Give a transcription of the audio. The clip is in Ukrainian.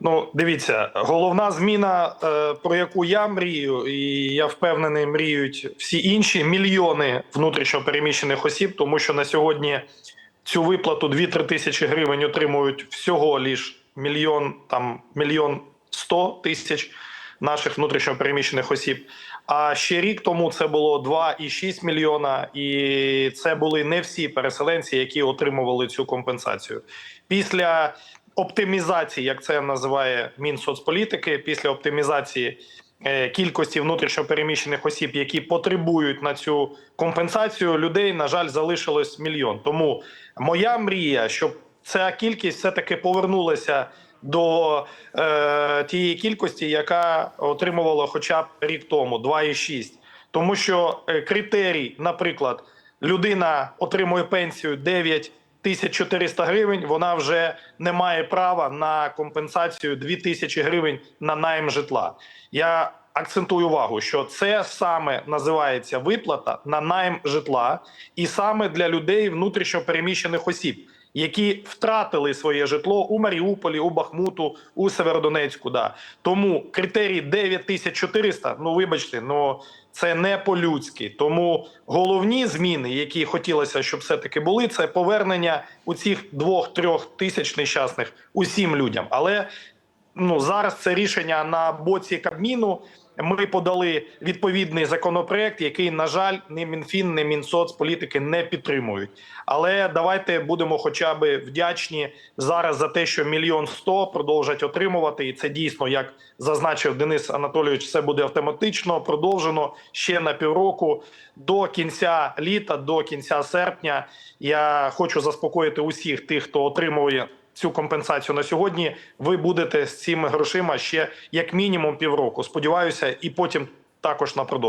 Ну, дивіться, головна зміна, е, про яку я мрію, і я впевнений, мріють всі інші мільйони внутрішньо переміщених осіб, тому що на сьогодні цю виплату 2-3 тисячі гривень отримують всього лиш мільйон там мільйон сто тисяч наших внутрішньо переміщених осіб. А ще рік тому це було 2,6 мільйона, і це були не всі переселенці, які отримували цю компенсацію. Після оптимізації, як це називає Мінсоцполітики, після оптимізації е, кількості внутрішньо переміщених осіб, які потребують на цю компенсацію, людей на жаль залишилось мільйон. Тому моя мрія, щоб ця кількість все таки повернулася до е, тієї кількості, яка отримувала хоча б рік тому 2,6. Тому що е, критерій, наприклад, людина отримує пенсію 9 тисяч 400 гривень, вона вже не має права на компенсацію 2 тисячі гривень на найм житла. Я акцентую увагу, що це саме називається виплата на найм житла, і саме для людей внутрішньо переміщених осіб які втратили своє житло у Маріуполі, у Бахмуту, у Северодонецьку. Да. Тому критерій 9400, ну вибачте, ну це не по-людськи. Тому головні зміни, які хотілося, щоб все-таки були, це повернення у цих двох-трьох тисяч нещасних усім людям. Але ну зараз це рішення на боці Кабміну. Ми подали відповідний законопроект, який, на жаль, ні Мінфін, ні Мінсоцполітики не підтримують. Але давайте будемо хоча б вдячні зараз за те, що мільйон сто продовжать отримувати, і це дійсно, як зазначив Денис Анатолійович, це буде автоматично продовжено ще на півроку до кінця літа, до кінця серпня. Я хочу заспокоїти усіх тих, хто отримує цю компенсацію на сьогодні. Ви будете з цими грошима ще як мінімум півроку. Сподіваюся, і потім також на продовження.